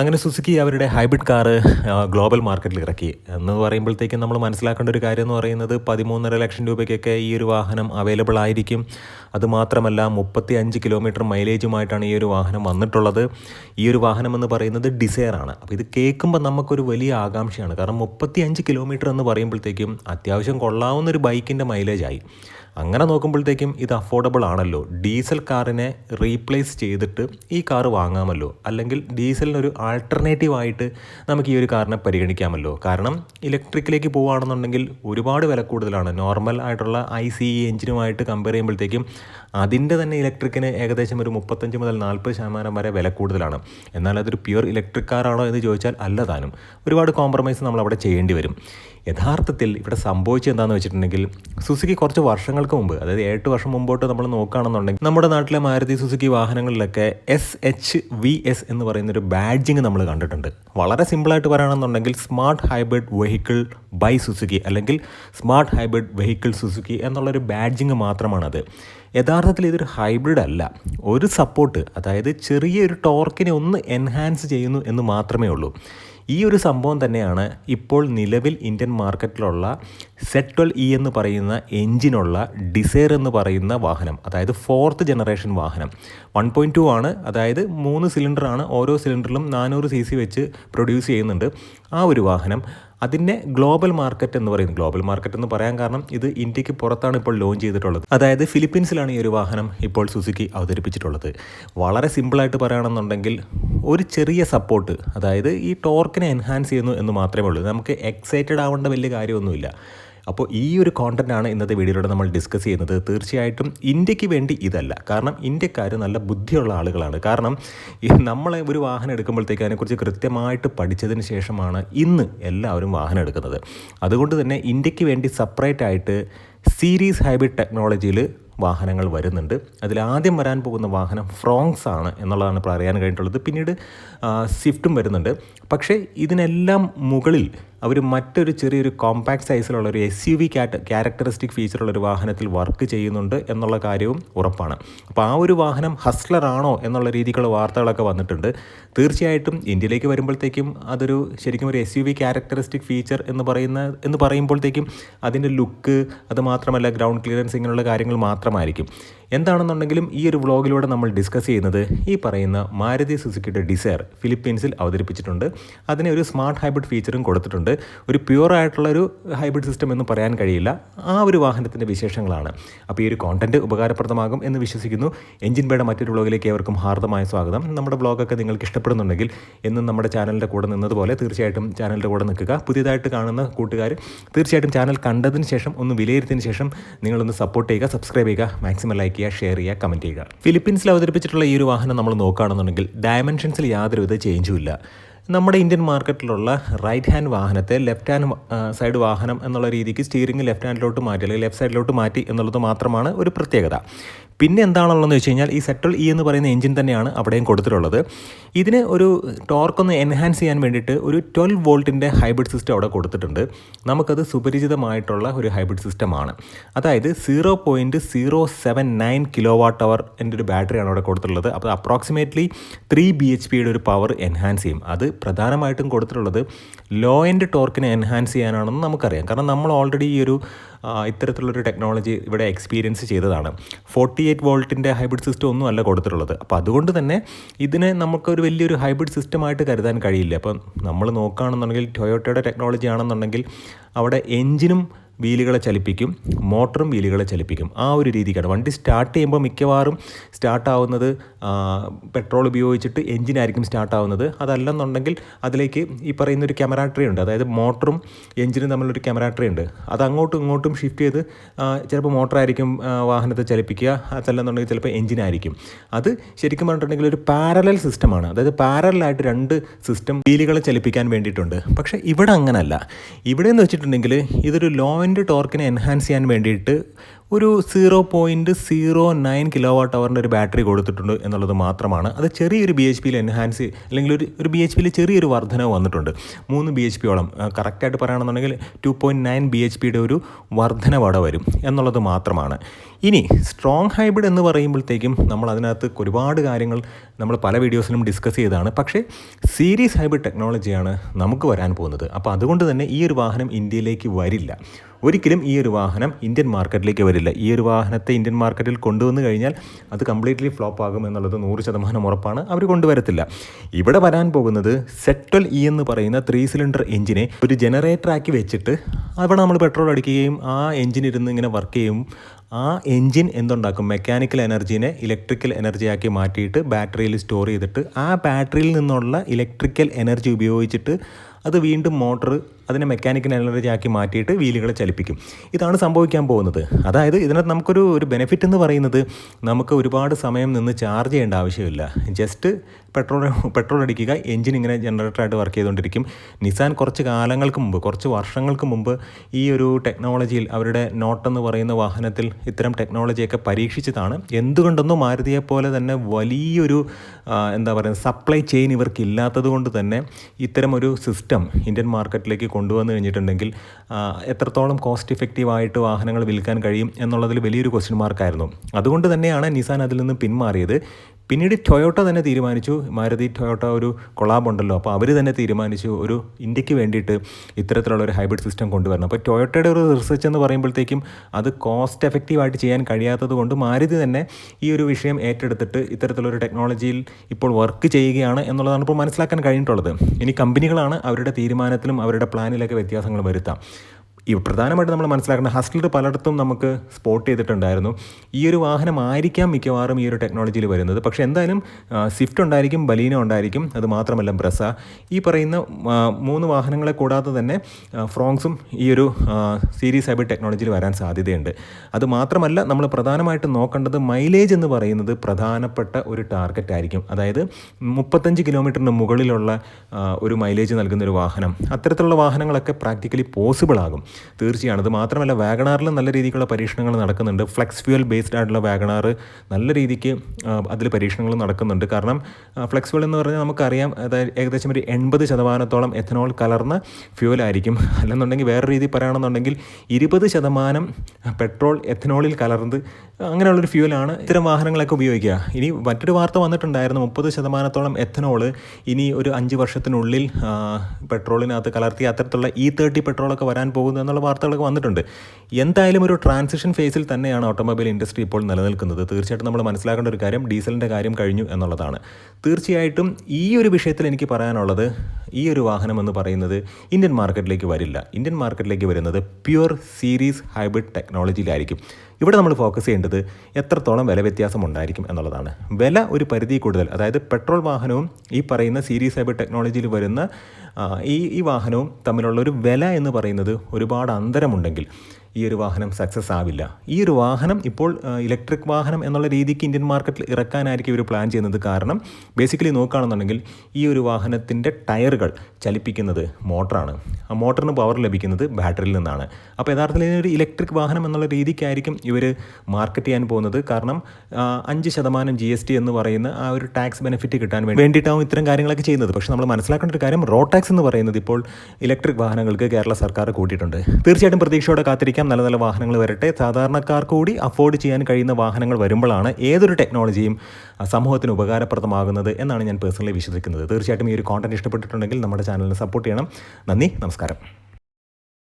അങ്ങനെ സുസുക്കി അവരുടെ hybrid car global മാർക്കറ്റിൽ ഇറക്കി. എന്ന് പറയുമ്പോഴത്തേക്കും നമ്മൾ മനസ്സിലാക്കേണ്ട ഒരു കാര്യം എന്ന് പറയുന്നത് പതിമൂന്നര ലക്ഷം രൂപയ്ക്കൊക്കെ ഈ ഒരു വാഹനം അവൈലബിൾ ആയിരിക്കും. അതുമാത്രമല്ല മുപ്പത്തി അഞ്ച് കിലോമീറ്റർ മൈലേജുമായിട്ടാണ് ഈ ഒരു വാഹനം വന്നിട്ടുള്ളത്. ഈ ഒരു വാഹനം എന്ന് പറയുന്നത് ഡിസയറാണ് അപ്പോൾ ഇത് കേൾക്കുമ്പോൾ നമുക്കൊരു വലിയ ആകാംക്ഷയാണ്. കാരണം മുപ്പത്തി അഞ്ച് കിലോമീറ്റർ എന്ന് പറയുമ്പോഴത്തേക്കും അത്യാവശ്യം കൊള്ളാവുന്ന ഒരു ബൈക്കിന്റെ മൈലേജായി അങ്ങനെ നോക്കുമ്പോഴത്തേക്കും ഇത് അഫോർഡബിൾ ആണല്ലോ. ഡീസൽ കാറിനെ റീപ്ലേസ് ചെയ്തിട്ട് ഈ കാർ വാങ്ങാമല്ലോ. അല്ലെങ്കിൽ ഡീസലിനൊരു ആൾട്ടർനേറ്റീവ് ആയിട്ട് നമുക്ക് ഈ ഒരു കാറിനെ പരിഗണിക്കാമല്ലോ. കാരണം ഇലക്ട്രിക്കിലേക്ക് പോവുകയാണെന്നുണ്ടെങ്കിൽ ഒരുപാട് വില കൂടുതലാണ്. നോർമൽ ആയിട്ടുള്ള ഐ സി എഞ്ചിനുമായിട്ട് കമ്പയർ ചെയ്യുമ്പോഴത്തേക്കും അതിന്റെ തന്നെ ഇലക്ട്രിക്കിന് ഏകദേശം ഒരു മുപ്പത്തഞ്ച് മുതൽ നാൽപ്പത് ശതമാനം വരെ വില കൂടുതലാണ്. എന്നാൽ അതൊരു പ്യുവർ ഇലക്ട്രിക് കാറാണോ എന്ന് ചോദിച്ചാൽ അല്ല താനും. ഒരുപാട് കോംപ്രമൈസ് നമ്മൾ അവിടെ ചെയ്യേണ്ടി വരും. യഥാർത്ഥത്തിൽ ഇവിടെ സംഭവിച്ചത് എന്താണെന്ന് വെച്ചിട്ടുണ്ടെങ്കിൽ സുസുക്കി കുറച്ച് വർഷങ്ങൾക്ക് മുമ്പ് അതായത് എട്ട് വർഷം മുമ്പോട്ട് നമ്മൾ നോക്കുകയാണെന്നുണ്ടെങ്കിൽ നമ്മുടെ നാട്ടിലെ മാരുതി സുസുക്കി വാഹനങ്ങളിലൊക്കെ എസ് എച്ച് വി എസ് എന്ന് പറയുന്ന ഒരു ബാഡ്ജിങ് നമ്മൾ കണ്ടിട്ടുണ്ട്. വളരെ സിമ്പിളായിട്ട് പറയുകയാണെന്നുണ്ടെങ്കിൽ smart hybrid vehicle by Suzuki അല്ലെങ്കിൽ സ്മാർട്ട് ഹൈബ്രിഡ് വെഹിക്കിൾ സുസുക്കി എന്നുള്ളൊരു ബാഡ്ജിങ് മാത്രമാണത്. യഥാർത്ഥത്തിൽ ഇതൊരു ഹൈബ്രിഡ് അല്ല. ഒരു സപ്പോർട്ട് അതായത് ചെറിയൊരു ടോർക്കിനെ ഒന്ന് എൻഹാൻസ് ചെയ്യുന്നു എന്ന് മാത്രമേ ഉള്ളൂ. ഈ ഒരു സംഭവം തന്നെയാണ് ഇപ്പോൾ നിലവിൽ ഇന്ത്യൻ മാർക്കറ്റിലുള്ള സെറ്റ് സെറ്റൽ ഇ എന്ന് പറയുന്ന എഞ്ചിനുള്ള ഡിസയർ എന്ന് പറയുന്ന വാഹനം അതായത് ഫോർത്ത് ജനറേഷൻ വാഹനം. വൺ പോയിന്റ് ടു ആണ് അതായത് മൂന്ന് സിലിണ്ടറാണ് ഓരോ സിലിണ്ടറിലും നാനൂറ് സി സി വെച്ച് പ്രൊഡ്യൂസ് ചെയ്യുന്നുണ്ട് ആ ഒരു വാഹനം. അതിന്റെ ഗ്ലോബൽ മാർക്കറ്റ് എന്ന് പറയുന്നത് ഗ്ലോബൽ മാർക്കറ്റ് എന്ന് പറയാൻ കാരണം ഇത് ഇന്ത്യയ്ക്ക് പുറത്താണ് ഇപ്പോൾ ലോഞ്ച് ചെയ്തിട്ടുള്ളത്. അതായത് ഫിലിപ്പീൻസിലാണ് ഈ ഒരു വാഹനം ഇപ്പോൾ സുസുക്കി അവതരിപ്പിച്ചിട്ടുള്ളത്. വളരെ സിമ്പിളായിട്ട് പറയുകയാണെന്നുണ്ടെങ്കിൽ ഒരു ചെറിയ സപ്പോർട്ട് അതായത് ഈ ടോർക്കിനെ എൻഹാൻസ് ചെയ്യുന്നു എന്ന് മാത്രമേ ഉള്ളൂ. നമുക്ക് എക്സൈറ്റഡ് ആവേണ്ട വലിയ കാര്യമൊന്നുമില്ല. അപ്പോൾ ഈ ഒരു കോണ്ടന്റാണ് ഇന്നത്തെ വീഡിയോയിലൂടെ നമ്മൾ ഡിസ്കസ് ചെയ്യുന്നത്. തീർച്ചയായിട്ടും ഇന്ത്യയ്ക്ക് വേണ്ടി ഇതല്ല. കാരണം ഇന്ത്യക്കാർ നല്ല ബുദ്ധിയുള്ള ആളുകളാണ്. കാരണം നമ്മളെ ഒരു വാഹനം എടുക്കുമ്പോഴത്തേക്ക് അതിനെക്കുറിച്ച് കൃത്യമായിട്ട് പഠിച്ചതിന് ശേഷമാണ് ഇന്ന് എല്ലാവരും വാഹനം എടുക്കുന്നത്. അതുകൊണ്ട് തന്നെ ഇന്ത്യയ്ക്ക് വേണ്ടി സെപ്പറേറ്റ് ആയിട്ട് സീരീസ് ഹൈബ്രിഡ് ടെക്നോളജിയിൽ വാഹനങ്ങൾ വരുന്നുണ്ട്. അതിൽ ആദ്യം വരാൻ പോകുന്ന വാഹനം ഫ്രോങ്സ് ആണ് എന്നുള്ളതാണ് ഇപ്പോൾ അറിയാൻ കഴിഞ്ഞിട്ടുള്ളത്. പിന്നീട് സ്വിഫ്റ്റും വരുന്നുണ്ട്. പക്ഷേ ഇതിനെല്ലാം മുകളിൽ അവർ മറ്റൊരു ചെറിയൊരു കോമ്പാക്ട് സൈസിലുള്ള ഒരു എസ് യു വി ക്യാറ്റ് ക്യാരക്ടറിസ്റ്റിക് ഫീച്ചറുള്ള ഒരു വാഹനത്തിൽ വർക്ക് ചെയ്യുന്നുണ്ട് എന്നുള്ള കാര്യവും ഉറപ്പാണ്. അപ്പോൾ ആ ഒരു വാഹനം ഹസ്ലറാണോ എന്നുള്ള രീതിക്കുള്ള വാർത്തകളൊക്കെ വന്നിട്ടുണ്ട്. തീർച്ചയായിട്ടും ഇന്ത്യയിലേക്ക് വരുമ്പോഴത്തേക്കും അതൊരു ശരിക്കും ഒരു S U V characteristic feature എന്ന് പറയുന്ന എന്ന് പറയുമ്പോഴത്തേക്കും അതിന്റെ ലുക്ക് അത് മാത്രമല്ല ഗ്രൗണ്ട് ക്ലിയറൻസ് ഇങ്ങനെയുള്ള കാര്യങ്ങൾ മാത്രമായിരിക്കും. എന്താണെന്നുണ്ടെങ്കിലും ഈ ഒരു വ്ളോഗിലൂടെ നമ്മൾ ഡിസ്കസ് ചെയ്യുന്നത് ഈ പറയുന്ന മാരുതി സുസുക്കിയുടെ ഡിസയർ ഫിലിപ്പീൻസിൽ അവതരിപ്പിച്ചിട്ടുണ്ട്. അതിനെ ഒരു സ്മാർട്ട് ഹൈബ്രിഡ് ഫീച്ചറും കൊടുത്തിട്ടുണ്ട്. ഒരു പ്യുവർ ആയിട്ടുള്ള ഒരു ഹൈബ്രിഡ് സിസ്റ്റം എന്ന് പറയാൻ കഴിയില്ല. ആ ഒരു വാഹനത്തിന്റെ വിശേഷങ്ങളാണ്. അപ്പോൾ ഈ ഒരു കോണ്ടന്റ് ഉപകാരപ്രദമാകും എന്ന് വിശ്വസിക്കുന്നു. എഞ്ചിൻ ബേയുടെ മറ്റൊരു വ്ളോഗിലേക്ക് ഏവർക്കും ഹാർദമായ സ്വാഗതം. നമ്മുടെ വ്ളോഗൊക്കെ നിങ്ങൾക്ക് ഇഷ്ടപ്പെടുന്നുണ്ടെങ്കിൽ എന്നും നമ്മുടെ ചാനലിന്റെ കൂടെ നിന്നതുപോലെ തീർച്ചയായിട്ടും ചാനലിന്റെ കൂടെ നിൽക്കുക. പുതിയതായിട്ട് കാണുന്ന കൂട്ടുകാർ തീർച്ചയായിട്ടും ചാനൽ കണ്ടതിന് ശേഷം ഒന്ന് വിലയിരുത്തിയതിന് ശേഷം നിങ്ങളൊന്ന് സപ്പോർട്ട് ചെയ്യുക സബ്സ്ക്രൈബ് ചെയ്യുക മാക്സിമം ലൈക്ക് ചെയ്യുക ഷെയർ ചെയ്യുക കമന്റ് ചെയ്യുക. ഫിലിപ്പീൻസിൽ അവതരിപ്പിച്ചിട്ടുള്ള ഈ ഒരു വാഹനം നമ്മൾ നോക്കുകയാണെന്നുണ്ടെങ്കിൽ ഡയമെൻഷൻസിൽ യാതൊരുവിധ ചേഞ്ചും ഇല്ല. നമ്മുടെ ഇന്ത്യൻ മാർക്കറ്റിലുള്ള റൈറ്റ് ഹാൻഡ് വാഹനത്തെ ലെഫ്റ്റ് ഹാൻഡ് സൈഡ് വാഹനം എന്നുള്ള രീതിക്ക് സ്റ്റിയറിംഗ് ലെഫ്റ്റ് ഹാൻഡിലോട്ട് മാറ്റി അല്ലെങ്കിൽ ലെഫ്റ്റ് സൈഡിലോട്ട് മാറ്റി എന്നുള്ളത് മാത്രമാണ് ഒരു പ്രത്യേകത. പിന്നെ എന്താണുള്ളതെന്ന് വെച്ച് കഴിഞ്ഞാൽ ഈ സെറ്റൽ ഇ എന്ന് പറയുന്ന എഞ്ചിൻ തന്നെയാണ് അവിടെയും കൊടുത്തിട്ടുള്ളത്. ഇതിന് ഒരു ടോർക്ക് ഒന്ന് എൻഹാൻസ് ചെയ്യാൻ വേണ്ടിയിട്ട് ഒരു ട്വൽവ് വോൾട്ടിന്റെ ഹൈബ്രിഡ് സിസ്റ്റം അവിടെ കൊടുത്തിട്ടുണ്ട്. നമുക്കത് സുപരിചിതമായിട്ടുള്ള ഒരു ഹൈബ്രിഡ് സിസ്റ്റമാണ് അതായത് zero point zero seven nine kilowatt hour എന്റെ ഒരു ബാറ്ററിയാണ് അവിടെ കൊടുത്തിട്ടുള്ളത്. അപ്പോൾ അപ്രോക്സിമേറ്റ്ലി ത്രീ ബി എച്ച് പിയുടെ ഒരു പവർ എൻഹാൻസ് ചെയ്യും. അത് പ്രധാനമായിട്ടും കൊടുത്തിട്ടുള്ളത് ലോ എൻഡ് ടോർക്കിനെ എൻഹാൻസ് ചെയ്യാനാണെന്ന് നമുക്കറിയാം. കാരണം നമ്മൾ ഓൾറെഡി ഈ ഒരു ഇത്തരത്തിലുള്ളൊരു ടെക്നോളജി ഇവിടെ എക്സ്പീരിയൻസ് ചെയ്തതാണ്. ഫോർട്ടി എയ്റ്റ് വോൾട്ടിന്റെ ഹൈബ്രിഡ് സിസ്റ്റം ഒന്നും അല്ല കൊടുത്തിട്ടുള്ളത്. അപ്പോൾ അതുകൊണ്ട് തന്നെ ഇതിനെ നമുക്കൊരു വലിയൊരു ഹൈബ്രിഡ് സിസ്റ്റമായിട്ട് കരുതാൻ കഴിയില്ല. അപ്പം നമ്മൾ നോക്കുകയാണെന്നുണ്ടെങ്കിൽ ടൊയോട്ടയുടെ ടെക്നോളജി ആണെന്നുണ്ടെങ്കിൽ അവിടെ എഞ്ചിനും വീലുകളെ ചലിപ്പിക്കും മോട്ടറും വീലുകളെ ചലിപ്പിക്കും. ആ ഒരു രീതിക്കാണ്. വണ്ടി സ്റ്റാർട്ട് ചെയ്യുമ്പോൾ മിക്കവാറും സ്റ്റാർട്ടാവുന്നത് പെട്രോൾ ഉപയോഗിച്ചിട്ട് എഞ്ചിനായിരിക്കും സ്റ്റാർട്ടാവുന്നത് അതല്ലെന്നുണ്ടെങ്കിൽ അതിലേക്ക് ഈ പറയുന്ന ഒരു ക്യാമറ ട്രീ ഉണ്ട്. അതായത് മോട്ടറും എഞ്ചിനും തമ്മിലൊരു ക്യാമറ ട്രീ ഉണ്ട്. അത് അങ്ങോട്ടും ഇങ്ങോട്ടും ഷിഫ്റ്റ് ചെയ്ത് ചിലപ്പോൾ മോട്ടറായിരിക്കും വാഹനത്തെ ചലിപ്പിക്കുക. അതല്ലെന്നുണ്ടെങ്കിൽ ചിലപ്പോൾ എഞ്ചിനായിരിക്കും അത് ശരിക്കും പറഞ്ഞിട്ടുണ്ടെങ്കിൽ ഒരു പാരലൽ സിസ്റ്റമാണ് അതായത് പാരലായിട്ട് രണ്ട് സിസ്റ്റം വീലുകളെ ചലിപ്പിക്കാൻ വേണ്ടിയിട്ടുണ്ട്. പക്ഷേ ഇവിടെ അങ്ങനല്ല. ഇവിടെ എന്ന് വെച്ചിട്ടുണ്ടെങ്കിൽ ഇതൊരു ലോ ആൻഡ് ടോർക്കിനെ എൻഹാൻസ് ചെയ്യാൻ വേണ്ടിയിട്ട് ഒരു zero point zero nine kilowatt അവറിന്റെ ഒരു ബാറ്ററി കൊടുത്തിട്ടുണ്ട് എന്നുള്ളത് മാത്രമാണ്. അത് ചെറിയൊരു ബി എച്ച് പിയിൽ എൻഹാൻസ് അല്ലെങ്കിൽ ഒരു ഒരു ബി എച്ച് പിയിൽ ചെറിയൊരു വർധനവ് വന്നിട്ടുണ്ട്. മൂന്ന് ബി എച്ച് പിയോളം കറക്റ്റായിട്ട് പറയുകയാണെന്നുണ്ടെങ്കിൽ two point nine B H പിയുടെ ഒരു വർധനവട വരും എന്നുള്ളത് മാത്രമാണ്. ഇനി സ്ട്രോങ് ഹൈബ്രിഡ് എന്ന് പറയുമ്പോഴത്തേക്കും നമ്മൾ അതിനകത്ത് ഒരുപാട് കാര്യങ്ങൾ നമ്മൾ പല വീഡിയോസിലും ഡിസ്കസ് ചെയ്തതാണ്. പക്ഷേ സീരീസ് ഹൈബ്രിഡ് ടെക്നോളജിയാണ് നമുക്ക് വരാൻ പോകുന്നത്. അപ്പോൾ അതുകൊണ്ട് തന്നെ ഈ ഒരു വാഹനം ഇന്ത്യയിലേക്ക് വരില്ല. ഒരിക്കലും ഈ ഒരു വാഹനം ഇന്ത്യൻ മാർക്കറ്റിലേക്ക് വരില്ല. ഈ ഒരു വാഹനത്തെ ഇന്ത്യൻ മാർക്കറ്റിൽ കൊണ്ടുവന്നു കഴിഞ്ഞാൽ അത് കംപ്ലീറ്റ്ലി ഫ്ലോപ്പ് ആകും എന്നുള്ളത് നൂറ് ശതമാനം ഉറപ്പാണ്. അവർ കൊണ്ടുവരത്തില്ല. ഇവിടെ വരാൻ പോകുന്നത് സെറ്റൽ ഇ എന്ന് പറയുന്ന ത്രീ സിലിണ്ടർ എഞ്ചിനെ ഒരു ജനറേറ്ററാക്കി വെച്ചിട്ട് അവിടെ നമ്മൾ പെട്രോൾ അടിക്കുകയും ആ എഞ്ചിൻ ഇരുന്ന് ഇങ്ങനെ വർക്ക് ചെയ്യും. ആ എൻജിൻ എന്തുണ്ടാക്കും? മെക്കാനിക്കൽ എനർജീനെ ഇലക്ട്രിക്കൽ എനർജിയാക്കി മാറ്റിയിട്ട് ബാറ്ററിയിൽ സ്റ്റോർ ചെയ്തിട്ട് ആ ബാറ്ററിയിൽ നിന്നുള്ള ഇലക്ട്രിക്കൽ എനർജി ഉപയോഗിച്ചിട്ട് അത് വീണ്ടും മോട്ടർ അതിനെ മെക്കാനിക്കൽ എനർജി ആക്കി മാറ്റിയിട്ട് വീലുകളെ ചലിപ്പിക്കും. ഇതാണ് സംഭവിക്കാൻ പോകുന്നത്. അതായത് ഇതിനകത്ത് നമുക്കൊരു ഒരു ബെനിഫിറ്റ് എന്ന് പറയുന്നത് നമുക്ക് ഒരുപാട് സമയം നിന്ന് ചാർജ് ചെയ്യേണ്ട ആവശ്യമില്ല. ജസ്റ്റ് പെട്രോൾ പെട്രോൾ അടിക്കുക എഞ്ചിൻ ഇങ്ങനെ ജനറേറ്ററായിട്ട് വർക്ക് ചെയ്തുകൊണ്ടിരിക്കും. നിസാൻ കുറച്ച് കാലങ്ങൾക്ക് മുമ്പ് കുറച്ച് വർഷങ്ങൾക്ക് മുമ്പ് ഈ ഒരു ടെക്നോളജിയിൽ അവരുടെ നോട്ട് എന്ന് പറയുന്ന വാഹനത്തിൽ ഇത്തരം ടെക്നോളജിയൊക്കെ പരീക്ഷിച്ചതാണ്. എന്തുകൊണ്ടൊന്നും മാരുതിയെ പോലെ തന്നെ വലിയൊരു എന്താ പറയുക സപ്ലൈ ചെയിൻ ഇവർക്ക് ഇല്ലാത്തത് കൊണ്ട് തന്നെ ഇത്തരം ഒരു സിസ്റ്റം ഇന്ത്യൻ മാർക്കറ്റിലേക്ക് കൊണ്ടുവന്നു കഴിഞ്ഞിട്ടുണ്ടെങ്കിൽ എത്രത്തോളം കോസ്റ്റ് ഇഫക്റ്റീവായിട്ട് വാഹനങ്ങൾ വിൽക്കാൻ കഴിയും എന്നുള്ളതിൽ വലിയൊരു ക്വസ്റ്റ്യൻ മാർക്കായിരുന്നു അതുകൊണ്ട് തന്നെയാണ് നിസാൻ അതിൽ നിന്ന് പിന്മാറിയത്. പിന്നീട് ടൊയോട്ട തന്നെ തീരുമാനിച്ചു. മാരുതി ടൊയോട്ട ഒരു കൊളാബ് ഉണ്ടല്ലോ. അപ്പോൾ അവർ തന്നെ തീരുമാനിച്ചു ഒരു ഇന്ത്യയ്ക്ക് വേണ്ടിയിട്ട് ഇത്തരത്തിലുള്ള ഒരു ഹൈബ്രിഡ് സിസ്റ്റം കൊണ്ടുവരണം. അപ്പോൾ ടൊയോട്ടയുടെ ഒരു റിസർച്ച് എന്ന് പറയുമ്പോഴത്തേക്കും അത് കോസ്റ്റ് എഫക്റ്റീവായിട്ട് ചെയ്യാൻ കഴിയാത്തത് കൊണ്ട് മാരുതി തന്നെ ഈ ഒരു വിഷയം ഏറ്റെടുത്തിട്ട് ഇത്തരത്തിലൊരു ടെക്നോളജിയിൽ ഇപ്പോൾ വർക്ക് ചെയ്യുകയാണ് എന്നുള്ളതാണ് ഇപ്പോൾ മനസ്സിലാക്കാൻ കഴിഞ്ഞിട്ടുള്ളത്. ഇനി കമ്പനികളാണ് അവരുടെ തീരുമാനത്തിലും അവരുടെ പ്ലാനിലൊക്കെ വ്യത്യാസങ്ങൾ വരുത്താം. ഈ പ്രധാനമായിട്ട് നമ്മൾ മനസ്സിലാക്കേണ്ട ഹസ്റ്റലർ പലയിടത്തും നമുക്ക് സ്പോട്ട് ചെയ്തിട്ടുണ്ടായിരുന്നു. ഈ ഒരു വാഹനമായിരിക്കാം മിക്കവാറും ഈ ഒരു ടെക്നോളജിയിൽ വരുന്നത്. പക്ഷേ എന്തായാലും സ്വിഫ്റ്റ് ഉണ്ടായിരിക്കും ബലീന ഉണ്ടായിരിക്കും അത് മാത്രമല്ല ബ്രസ ഈ പറയുന്ന മൂന്ന് വാഹനങ്ങളെ കൂടാതെ തന്നെ ഫ്രോങ്സും ഈ ഒരു സീരീസ് ഹൈബ്രിഡ് ടെക്നോളജിയിൽ വരാൻ സാധ്യതയുണ്ട്. അത് മാത്രമല്ല നമ്മൾ പ്രധാനമായിട്ടും നോക്കേണ്ടത് മൈലേജ് എന്ന് പറയുന്നത് പ്രധാനപ്പെട്ട ഒരു ടാർഗറ്റ് ആയിരിക്കും. അതായത് മുപ്പത്തഞ്ച് കിലോമീറ്ററിന് മുകളിലുള്ള ഒരു മൈലേജ് നൽകുന്ന ഒരു വാഹനം. അത്തരത്തിലുള്ള വാഹനങ്ങളൊക്കെ പ്രാക്ടിക്കലി പോസിബിൾ ആകും. തീർച്ചയാണ്. അത് മാത്രമല്ല വാഗണാറിൽ നല്ല രീതിക്കുള്ള പരീക്ഷണങ്ങൾ നടക്കുന്നുണ്ട്. ഫ്ലെക്സ് ഫ്യൂൽ ബേസ്ഡ് ആയിട്ടുള്ള വാഗണാർ നല്ല രീതിക്ക് അതിൽ പരീക്ഷണങ്ങൾ നടക്കുന്നുണ്ട്. കാരണം ഫ്ലെക്സ് ഫ്യൂൽ എന്ന് പറഞ്ഞാൽ നമുക്കറിയാം അതായത് ഏകദേശം ഒരു എൺപത് ശതമാനത്തോളം എഥനോൾ കലർന്ന ഫ്യൂലായിരിക്കും അല്ലെന്നുണ്ടെങ്കിൽ വേറെ രീതി പറയുകയാണെന്നുണ്ടെങ്കിൽ ഇരുപത് ശതമാനം പെട്രോൾ എഥനോളിൽ കലർന്ന് അങ്ങനെയുള്ളൊരു ഫ്യൂലാണ് ഇത്തരം വാഹനങ്ങളൊക്കെ ഉപയോഗിക്കുക. ഇനി മറ്റൊരു വാർത്ത വന്നിട്ടുണ്ടായിരുന്നു മുപ്പത് ശതമാനത്തോളം എഥനോൾ ഇനി ഒരു അഞ്ച് വർഷത്തിനുള്ളിൽ പെട്രോളിനകത്ത് കലർത്തി അത്തരത്തിലുള്ള ഇ തേർട്ടി പെട്രോളൊക്കെ വരാൻ പോകുന്നു എന്നുള്ള വാർത്തകളൊക്കെ വന്നിട്ടുണ്ട്. എന്തായാലും ഒരു ട്രാൻസിഷൻ ഫേസിൽ തന്നെയാണ് ഓട്ടോമൊബൈൽ ഇൻഡസ്ട്രി ഇപ്പോൾ നിലനിൽക്കുന്നത്. തീർച്ചയായിട്ടും നമ്മൾ മനസ്സിലാക്കേണ്ട ഒരു കാര്യം ഡീസലിന്റെ കാര്യം കഴിഞ്ഞു എന്നുള്ളതാണ്. തീർച്ചയായിട്ടും ഈ ഒരു വിഷയത്തിൽ എനിക്ക് പറയാനുള്ളത് ഈ ഒരു വാഹനം എന്ന് പറയുന്നത് ഇന്ത്യൻ മാർക്കറ്റിലേക്ക് വരില്ല. ഇന്ത്യൻ മാർക്കറ്റിലേക്ക് വരുന്നത് പ്യുവർ സീരീസ് ഹൈബ്രിഡ് ടെക്നോളജിയിലായിരിക്കും ഇവിടെ നമ്മൾ ഫോക്കസ് ചെയ്യേണ്ടത് എത്രത്തോളം വില വ്യത്യാസം ഉണ്ടായിരിക്കും എന്നുള്ളതാണ്. വില ഒരു പരിധി കൂടുതൽ അതായത് പെട്രോൾ വാഹനവും ഈ പറയുന്ന സീരീസ് ഹൈബ്രിഡ് ടെക്നോളജിയിൽ വരുന്ന ഈ ഈ വാഹനവും തമ്മിലുള്ള ഒരു വില എന്ന് പറയുന്നത് ഒരുപാട് അന്തരമുണ്ടെങ്കിൽ ഈ ഒരു വാഹനം സക്സസ് ആവില്ല. ഈ ഒരു വാഹനം ഇപ്പോൾ ഇലക്ട്രിക് വാഹനം എന്നുള്ള രീതിക്ക് ഇന്ത്യൻ മാർക്കറ്റിൽ ഇറക്കാനായിരിക്കും ഇവർ പ്ലാൻ ചെയ്യുന്നത് കാരണം ബേസിക്കലി നോക്കുകയാണെന്നുണ്ടെങ്കിൽ ഈ ഒരു വാഹനത്തിന്റെ ടയറുകൾ ചലിപ്പിക്കുന്നത് മോട്ടറാണ്. ആ മോട്ടറിന് പവർ ലഭിക്കുന്നത് ബാറ്ററിയിൽ നിന്നാണ്. അപ്പോൾ യഥാർത്ഥത്തിൽ ഇതിനൊരു ഇലക്ട്രിക് വാഹനം എന്നുള്ള രീതിക്കായിരിക്കും ഇവർ മാർക്കറ്റ് ചെയ്യാൻ പോകുന്നത്. കാരണം അഞ്ച് ശതമാനം ജി എസ് ടി എന്ന് പറയുന്ന ആ ഒരു ടാക്സ് ബെനിഫിറ്റ് കിട്ടാൻ വേണ്ടി വേണ്ടിയിട്ടാവും ഇത്തരം കാര്യങ്ങളൊക്കെ ചെയ്യുന്നത്. പക്ഷേ നമ്മൾ മനസ്സിലാക്കേണ്ട ഒരു കാര്യം റോഡ് ടാക്സ് എന്ന് പറയുന്നത് ഇപ്പോൾ ഇലക്ട്രിക് വാഹനങ്ങൾക്ക് കേരള സർക്കാർ കൂട്ടിയിട്ടുണ്ട്. തീർച്ചയായിട്ടും പ്രതീക്ഷയോടെ കാത്തിരിക്കാം. നല്ല നല്ല വാഹനങ്ങൾ വരട്ടെ. സാധാരണക്കാർ കൂടി അഫോർഡ് ചെയ്യാൻ കഴിയുന്ന വാഹനങ്ങൾ വരുമ്പോഴാണ് ഏതൊരു ടെക്നോളജിയും സമൂഹത്തിന് ഉപകാരപ്രദമാകുന്നത് എന്നാണ് ഞാൻ പേഴ്സണലി വിശ്വസിക്കുന്നത്. തീർച്ചയായിട്ടും ഈ ഒരു കോണ്ടന്റ് ഇഷ്ടപ്പെട്ടിട്ടുണ്ടെങ്കിൽ നമ്മുടെ ചാനലിനെ സപ്പോർട്ട് ചെയ്യണം. നന്ദി. നമസ്കാരം.